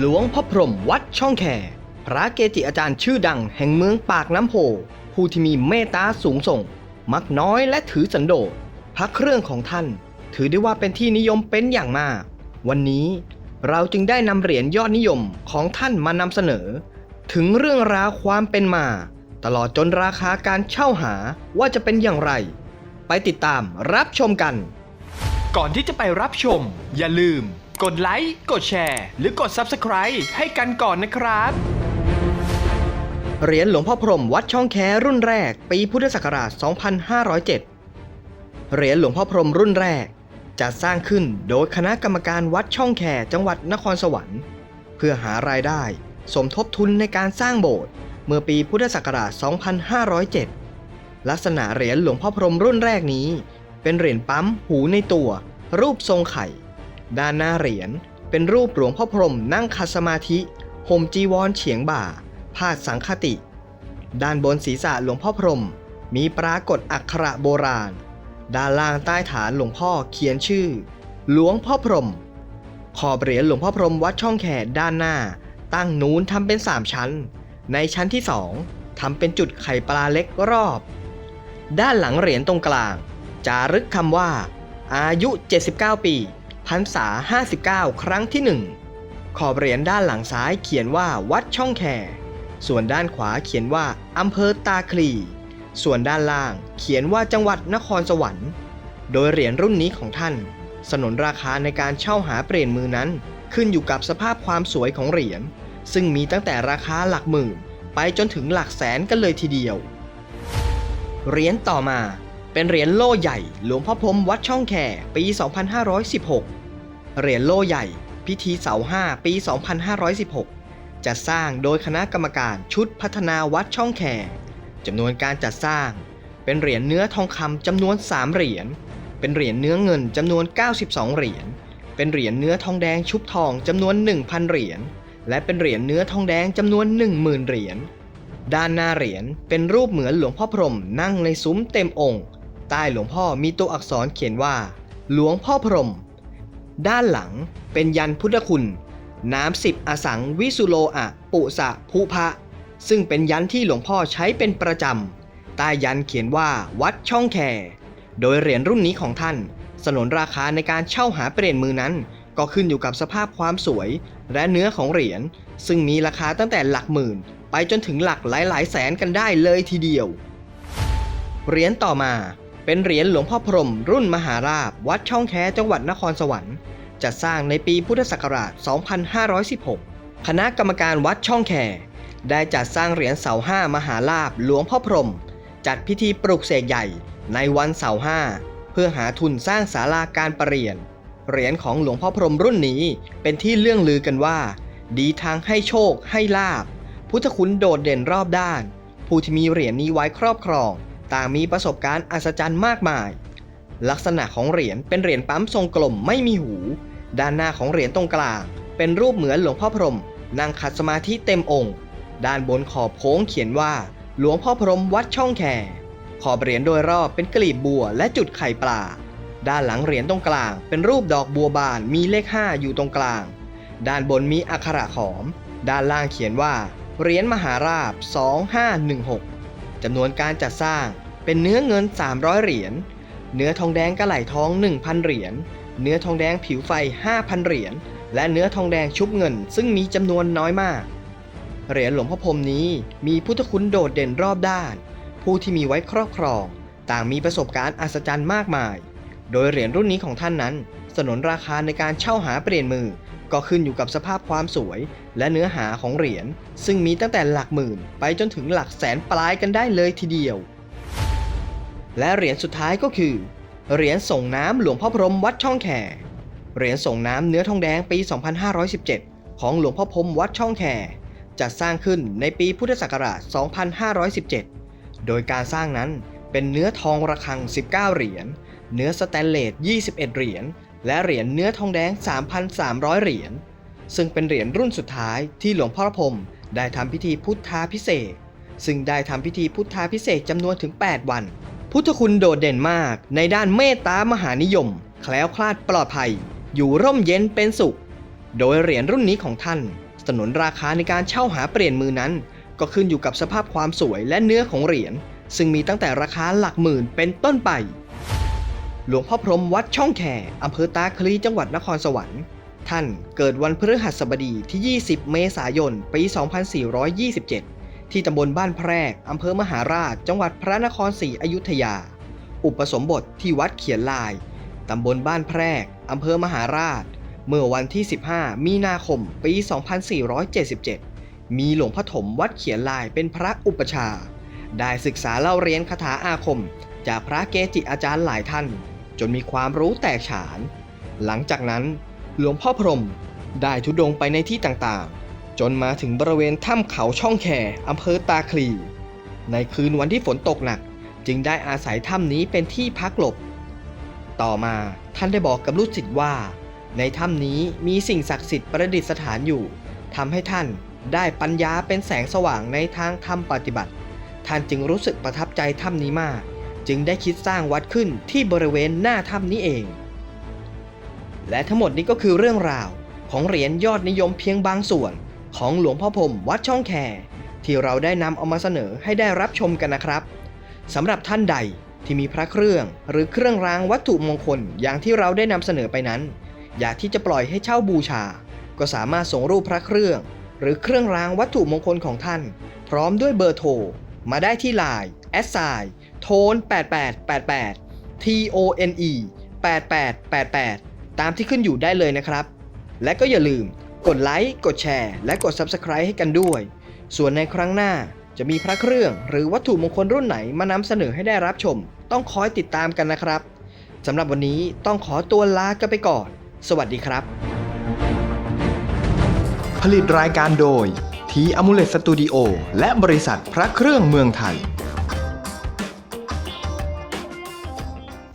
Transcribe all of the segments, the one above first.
หลวงพ่อพรหมวัดช่องแคพระเกจิอาจารย์ชื่อดังแห่งเมืองปากน้ำโพผู้ที่มีเมตตาสูงส่ง มักน้อยและถือสันโดษพระเครื่องของท่าน ถือได้ว่าเป็นที่นิยมเป็นอย่างมาก วันนี้เราจึงได้นำเหรียญยอดนิยมของท่านมานำเสนอ ถึงเรื่องราวความเป็นมา ตลอดจนราคาการเช่าหาว่าจะเป็นอย่างไร ไปติดตามรับชมกัน ก่อนที่จะไปรับชม อย่าลืม กดไลค์ กดแชร์ หรือกด Subscribe ให้กันก่อนนะครับ เหรียญหลวงพ่อพรหมวัดช่องแครุ่นแรก ปีพุทธศักราช 2507 เหรียญหลวงพ่อพรหมรุ่นแรกจัดสร้างขึ้นโดยคณะกรรมการวัดช่องแคจังหวัดนครสวรรค์ เพื่อหารายได้ สมทบทุนในการสร้างโบสถ์เมื่อปีพุทธศักราช 2507 ลักษณะเหรียญหลวงพ่อพรหมรุ่นแรกนี้ เป็นเหรียญปั๊มหูในตัว รูปทรงไข่ ด้านหน้าเหรียญเป็นรูปหลวงพ่อพรหมนั่งคัสมาธิห่มจีวรเฉียงบ่าพาดสังคติ ด้านบนศีรษะหลวงพ่อพรหมมีปรากฏอักขระโบราณ ด้านล่างใต้ฐานหลวงพ่อเขียนชื่อ หลวงพ่อพรหมขอบเหรียญหลวงพ่อพรหมวัดช่องแขด้านหน้า ตั้งนูนทำเป็น3ชั้น ในชั้นที่2ทำเป็นจุดไข่ปลาเล็กรอบ ด้านหลังเหรียญตรงกลาง จารึกคำว่า อายุ 79 ปี พรรษา 59 ครั้งที่ 1 ขอบเหรียญด้านหลังซ้ายเขียนว่าวัดช่องแค ส่วนด้านขวาเขียนว่าอำเภอตาคลี ส่วนด้านล่างเขียนว่าจังหวัดนครสวรรค์ โดยเหรียญรุ่นนี้ของท่าน สนนราคาในการเช่าหาเปลี่ยนมือนั้น ขึ้นอยู่กับสภาพความสวยของเหรียญ ซึ่งมีตั้งแต่ราคาหลักหมื่น ไปจนถึงหลักแสนกันเลยทีเดียว เหรียญต่อมาเป็นเหรียญโล่ใหญ่หลวงพ่อพรมวัดช่องแคปี 2516 เหรียญโล่ใหญ่ พิธีเสาห้าปี 2516 จัดสร้างโดยคณะกรรมการชุดพัฒนาวัดช่องแคจำนวนการจัดสร้าง เป็นเหรียญเนื้อทองคำจำนวน 3 เหรียญ เป็นเหรียญเนื้อเงินจำนวน 92 เหรียญ เป็นเหรียญเนื้อทองแดงชุบทองจำนวน 1,000 เหรียญ และเป็นเหรียญเนื้อทองแดงจำนวน 10,000 เหรียญ ด้านหน้าเหรียญเป็นรูปเหมือนหลวงพ่อพรหมนั่งในซุ้มเต็มองค์ ใต้หลวงพ่อมีตัวอักษรเขียนว่า หลวงพ่อพรหม ด้านหลังเป็นยันพุทธคุณ น้ำสิบอสังวิสุโลอะปุสะภูพะ ซึ่งเป็นยันที่หลวงพ่อใช้เป็นประจำใต้ยันเขียนว่าวัดช่องแคโดยเหรียญรุ่นนี้ของท่าน สนนราคาในการเช่าหาเปลี่ยนมือนั้น ก็ขึ้นอยู่กับสภาพความสวยและเนื้อของเหรียญ ซึ่งมีราคาตั้งแต่หลักหมื่น ไปจนถึงหลักหลายหลายๆแสนกันได้เลยทีเดียว เหรียญต่อมา เป็นเหรียญหลวงพ่อพรหมรุ่นมหาราบ วัดช่องแคจังหวัดนครสวรรค์ จัดสร้างในปีพุทธศักราช 2516 คณะกรรมการวัดช่องแคได้จัดสร้างเหรียญเสาห้ามหาลาบหลวงพ่อพรหมจัดพิธีปลุกเสกใหญ่ในวันเสาห้าเพื่อหาทุนสร้างศาลาการประเรียน เหรียญของหลวงพ่อพรหมรุ่นนี้เป็นที่เลื่องลือกันว่า ดีทางให้โชคให้ลาบ พุทธคุณโดดเด่นรอบด้าน ผู้ที่มีเหรียญนี้ไว้ครอบครอง ต่างมีประสบการณ์อัศจรรย์มากมาย ลักษณะของเหรียญเป็นเหรียญปั๊มทรงกลมไม่มีหู ด้านหน้าของเหรียญตรงกลาง เป็นรูปเหมือนหลวงพ่อพรหมนั่งขัดสมาธิเต็มองค์ ด้านบนขอบโค้งเขียนว่า หลวงพ่อพรหมวัดช่องแคขอบเหรียญโดยรอบเป็นกลีบบัวและจุดไข่ปลา ด้านหลังเหรียญตรงกลาง เป็นรูปดอกบัวบานมีเลข 5 อยู่ตรงกลาง ด้านบนมีอักขระขอม ด้านล่างเขียนว่าเหรียญมหาราบ 2516 จำนวนการจัดสร้างเป็นเนื้อเงิน 300 เหรียญ เนื้อทองแดงกระไหลทอง 1,000 เหรียญ เนื้อทองแดงผิวไฟ 5,000 เหรียญ และเนื้อทองแดงชุบเงิน ซึ่งมีจำนวนน้อยมาก เหรียญหลวงพ่อพรมนี้มีพุทธคุณโดดเด่นรอบด้าน ผู้ที่มีไว้ครอบครอง ต่างมีประสบการณ์อัศจรรย์มากมาย โดยเหรียญรุ่นนี้ของท่านนั้น สนนราคาในการเช่าหาเปลี่ยนมือ ก็ขึ้นอยู่กับสภาพความสวยและเนื้อหาของเหรียญ ซึ่งมีตั้งแต่หลักหมื่น ไปจนถึงหลักแสนปลายกันได้เลยทีเดียว และเหรียญสุดท้ายก็คือ เหรียญส่งน้ำหลวงพ่อพรมวัดช่องแคเหรียญส่งน้ำเนื้อทองแดงปี 2517 ของหลวงพ่อพรมวัดช่องแคจัดสร้างขึ้นในปีพุทธศักราช 2517 โดยการสร้างนั้นเป็นเนื้อทองระฆัง 19 เหรียญ เนื้อสแตนเลส 21 เหรียญ และเหรียญเนื้อทองแดง 3,300 เหรียญ ซึ่งเป็นเหรียญรุ่นสุดท้ายที่หลวงพ่อพรมได้ทำพิธีพุทธาพิเศษ ซึ่งได้ทำพิธีพุทธาพิเศษจำนวนถึง 8 วัน พุทธคุณโดดเด่นมากในด้านเมตตามหานิยม แคล้วคลาดปลอดภัย อยู่ร่มเย็นเป็นสุข โดยเหรียญรุ่นนี้ของท่าน สนุนราคาในการเช่าหาเปลี่ยนมือนั้น ก็ขึ้นอยู่กับสภาพความสวยและเนื้อของเหรียญซึ่งมีตั้งแต่ราคาหลักหมื่นเป็นต้นไป หลวงพ่อพรหมวัดช่องแคอำเภอตาคลีจังหวัดนครสวรรค์ ท่านเกิดวันพฤหัสบดีที่ 20 เมษายน ปี 2427 ที่ตำบลบ้านแพรกอำเภอมหาราช จังหวัดพระนครศรีอยุธยา อุปสมบทที่วัดเขียนลาย ตำบลบ้านแพรกอำเภอมหาราช เมื่อวันที่ 15 มีนาคม ปี 2477 มีหลวงพ่อถมวัดเขียนลายเป็นพระอุปชาได้ศึกษาเล่าเรียนคาถาอาคม จากพระเกจิอาจารย์หลายท่าน จนมีความรู้แตกฉาน หลังจากนั้นหลวงพ่อพรมได้ทุดงไปในที่ต่างๆ จนมาถึงบริเวณถ้ำเขาช่องแคอำเภอตาคลี ในคืนวันที่ฝนตกหนักจึงได้อาศัยถ้ำนี้เป็นที่พักหลบ ต่อมาท่านได้บอกกับลูกศิษย์ว่า ในถ้ำนี้มีสิ่งศักดิ์สิทธิ์ประดิษฐานอยู่ทำให้ท่านได้ปัญญาเป็นแสงสว่างในทางธรรมปฏิบัติ ท่านจึงรู้สึกประทับใจถ้ำนี้มาก จึงได้คิดสร้างวัดขึ้นที่บริเวณหน้าถ้ำนี้เอง และทั้งหมดนี้ก็คือเรื่องราวของเหรียญยอดนิยมเพียงบางส่วน ของหลวงพ่อพรมวัดช่องแคที่เราได้นำเอามาเสนอให้ได้รับชมกันนะครับสำหรับท่านใดที่มีพระเครื่องหรือเครื่องรางวัตถุมงคลอย่างที่เราได้นำเสนอไปนั้น อยากที่จะปล่อยให้เช่าบูชา ก็สามารถส่งรูปพระเครื่อง หรือเครื่องรางวัตถุมงคลของท่าน พร้อมด้วยเบอร์โทร มาได้ที่ Line แอสไซ โทน8888 T O N E 8888 ตามที่ขึ้นอยู่ได้เลยนะครับ และก็อย่าลืมกดไลค์ กดแชร์ และกด Subscribe ให้กันด้วย ส่วนในครั้งหน้าจะมีพระเครื่องหรือวัตถุมงคลรุ่นไหนมานำเสนอให้ได้รับชม ต้องคอยติดตามกันนะครับสำหรับวันนี้ต้องขอตัวลากันไปก่อน สวัสดีครับ ผลิตรายการโดยทีอมูเลตสตูดิโอและบริษัทพระเครื่องเมืองไทย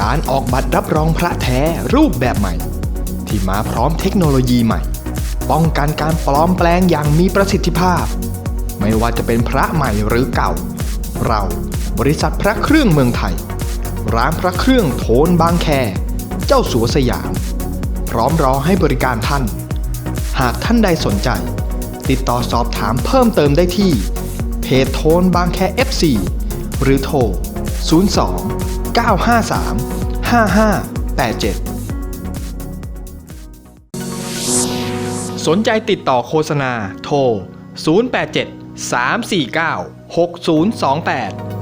การออกบัตรรับรองพระแท้รูปแบบใหม่ ที่มาพร้อมเทคโนโลยีใหม่ ป้องกันการปลอมแปลงอย่างมีประสิทธิภาพ ไม่ว่าจะเป็นพระใหม่หรือเก่า เราบริษัทพระเครื่องเมืองไทย ร้านพระเครื่องโทนบางแค เจ้าสัวสยาม พร้อมรอให้บริการท่าน หากท่านใดสนใจ ติดต่อสอบถามเพิ่มเติมได้ที่เพจโทนบางแค FC หรือโทร 02 953 5587 สนใจติดต่อโฆษณาโทร 087 349 6028